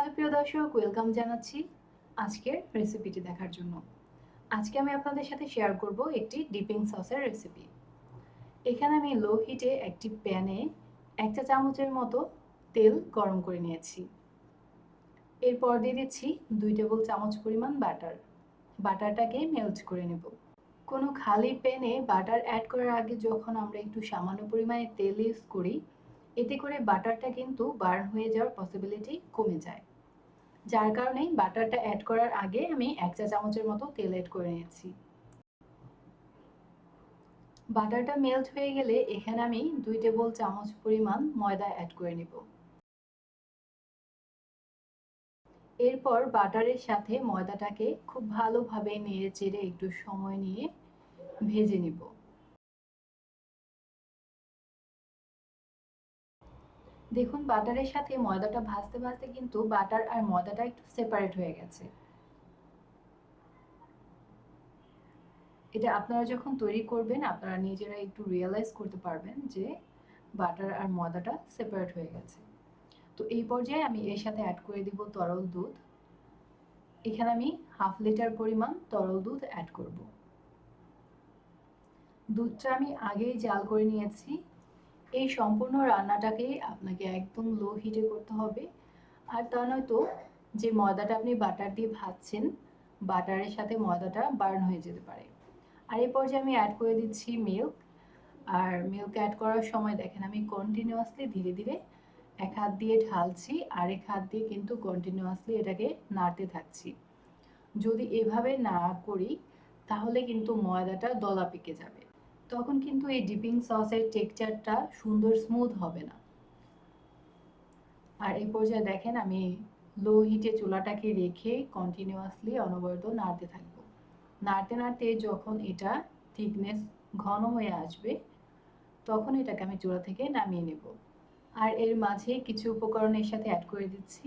Hello, প্রিয় দর্শক welcome জানাচ্ছি আজকের রেসিপিটি দেখার জন্য। আজকে আমি আপনাদের সাথে শেয়ার করব একটি ডিপিং সসের রেসিপি এখানে আমি লো হিটে একটি প্যানে এক চা চামচের মতো তেল গরম করে নিয়েছি। এরপর দিয়ে দিচ্ছি দুই টেবিল চামচ পরিমাণ বাটার বাটারটাকে মেল্ট করে নেব। কোনো খালি প্যানে বাটার অ্যাড করার আগে যখন আমরা একটু সামান্য পরিমাণে তেল ইউজ করি, এতে করে বাটারটা কিন্তু বার্ন হয়ে যাওয়ার পসিবিলিটি কমে যায়। যার কারণে বাটারটা অ্যাড করার আগে আমি এক চা চামচের মতো তেল অ্যাড করে নিয়েছি। বাটারটা মেল্ট হয়ে গেলে এখানে আমি দুই টেবিল চামচ পরিমাণ ময়দা অ্যাড করে নিব। এরপর বাটারের সাথে ময়দাটাকে খুব ভালোভাবে নেড়ে চেড়ে একটু সময় নিয়ে ভেজে নিব। দেখুন, বাটারের সাথে ময়দাটা ভাজতে ভাজতে কিন্তু বাটার আর ময়দাটা একটু সেপারেট হয়ে গেছে। এটা আপনারা যখন তৈরি করবেন, আপনারা নিজেরা একটু রিয়েলাইজ করতে পারবেন যে বাটার আর ময়দাটা সেপারেট হয়ে গেছে। তো এই পর্যায়ে আমি এর সাথে অ্যাড করে দিব তরল দুধ। এখানে আমি হাফ লিটার পরিমাণ তরল দুধ অ্যাড করব। দুধটা আমি আগেই জাল করে নিয়েছি। এই সম্পূর্ণ রান্নাটাকে আপনাকে একদম লো হিটে করতে হবে। আর তা নয়তো যে ময়দাটা আপনি বাটার দিয়ে ভাজছেন বাটারের সাথে ময়দাটা বার্ন হয়ে যেতে পারে। আর এই পর্যায়ে আমি অ্যাড করে দিচ্ছি মিল্ক আর মিল্ক অ্যাড করার সময় দেখেন আমি কন্টিনিউয়াসলি ধীরে ধীরে এক হাত দিয়ে ঢালছি, আর এক হাত দিয়ে কিন্তু কন্টিনিউয়াসলি এটাকে নাড়তে থাকছি। যদি এভাবে না করি, তাহলে কিন্তু ময়দাটা দলা পেকে যাবে। তখন কিন্তু এই ডিপিং সসের টেক্সচারটা সুন্দর স্মুথ হবে না। আর এই পর্যায়ে দেখেন আমি লো হিটে চুলাটাকে রেখে কন্টিনিউয়াসলি অনবরত নাড়তে থাকব। নাড়তে নাড়তে যখন এটা থিকনেস ঘন হয়ে আসবে, তখন এটাকে আমি চুলা থেকে নামিয়ে নেব। আর এর মাঝে কিছু উপকরণের সাথে অ্যাড করে দিচ্ছি।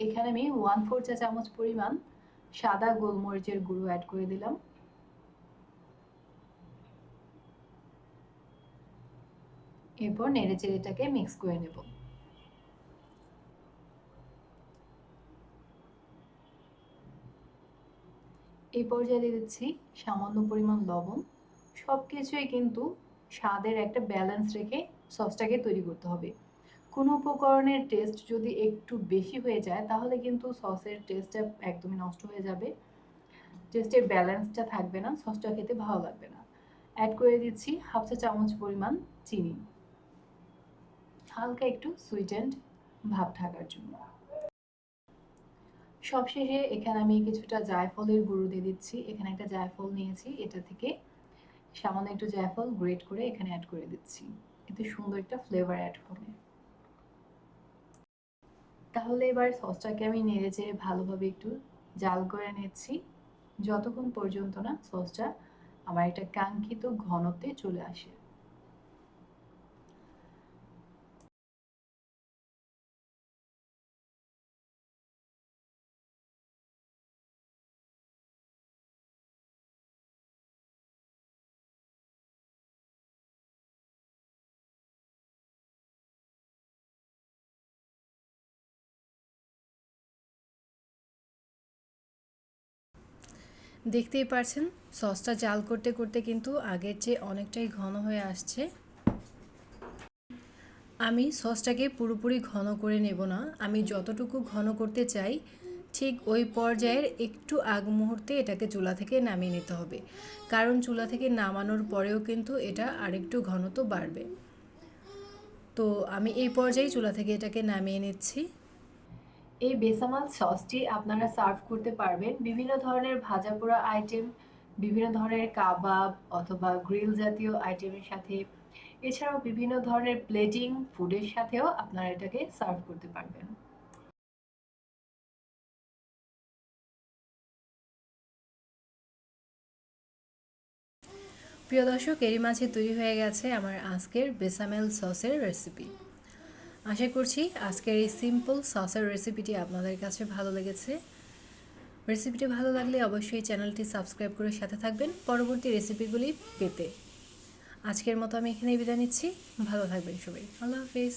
এখানে আমি ওয়ান ফোর চা চামচ পরিমাণ সাদা গোলমরিচের গুঁড়ো অ্যাড করে দিলাম। এরপর নেড়ে চেড়েটাকে মিক্স করে নেব। এই পর্যায়ে দিয়ে দিচ্ছি সামান্য পরিমাণ লবণ। সব কিছুই কিন্তু স্বাদের একটা ব্যালেন্স রেখে সসটাকে তৈরি করতে হবে। কোনো উপকরণের টেস্ট যদি একটু বেশি হয়ে যায়, তাহলে কিন্তু সসের টেস্টটা একদমই নষ্ট হয়ে যাবে। টেস্টের ব্যালেন্সটা থাকবে না সসটা খেতে ভালো লাগবে না। অ্যাড করে দিচ্ছি হাফ চা চামচ পরিমাণ চিনি। হালকা একটু সুইটেন্ড ভাব থাকার জন্য। সবশেষে এখানে আমি কিছুটা জায়ফলের গুঁড়ো দিয়ে দিচ্ছি। এখানে একটা জায়ফল নিয়েছি, এটা থেকে সামান্য একটু জায়ফল গ্রেট করে এখানে অ্যাড করে দিচ্ছি। এতে সুন্দর একটা ফ্লেভার অ্যাড হবে। তাহলে এবার সসটাকে আমি নেড়ে চেড়ে ভালোভাবে একটু জাল করে নিচ্ছি। যতক্ষণ পর্যন্ত না সসটা আমার একটা কাঙ্ক্ষিত ঘনত্বে চলে আসে। দেখতেই পারছেন, সসটা জাল করতে করতে কিন্তু আগের চেয়ে অনেকটাই ঘন হয়ে আসছে। আমি সসটাকে পুরোপুরি ঘন করে নেব না, আমি যতটুকু ঘন করতে চাই, ঠিক ওই পর্যায়ের একটু আগ মুহূর্তে এটাকে চুলা থেকে নামিয়ে নিতে হবে, কারণ চুলা থেকে নামানোর পরেও কিন্তু এটা আরেকটু ঘনত্ব বাড়বে। তো আমি এই পর্যায়ে চুলা থেকে এটাকে নামিয়ে নিচ্ছি। এই বেসামাল সসটি আপনারা সার্ভ করতে পারবেন। বিভিন্ন ধরনের ভাজা পোড়া আইটেম বিভিন্ন ধরনের কাবাব অথবা গ্রিল জাতীয় আইটেমের সাথে। এছাড়াও বিভিন্ন ধরনের প্লেটিং ফুডের সাথেও আপনারা এটাকে সার্ভ করতে পারবেন। প্রিয় দর্শক, এরই মাঝে তৈরি হয়ে গেছে আমার আজকের বেসামেল সসের রেসিপি আশা করছি আজকের এই সিম্পল সসের রেসিপিটি আপনাদের কাছে ভালো লেগেছে। রেসিপিটি ভালো লাগলে অবশ্যই চ্যানেলটি সাবস্ক্রাইব করে সাথে থাকবেন পরবর্তী রেসিপিগুলি পেতে। আজকের মতো আমি এখানে বিদায় নিচ্ছি। ভালো থাকবেন সবাই। আল্লাহ হাফিজ।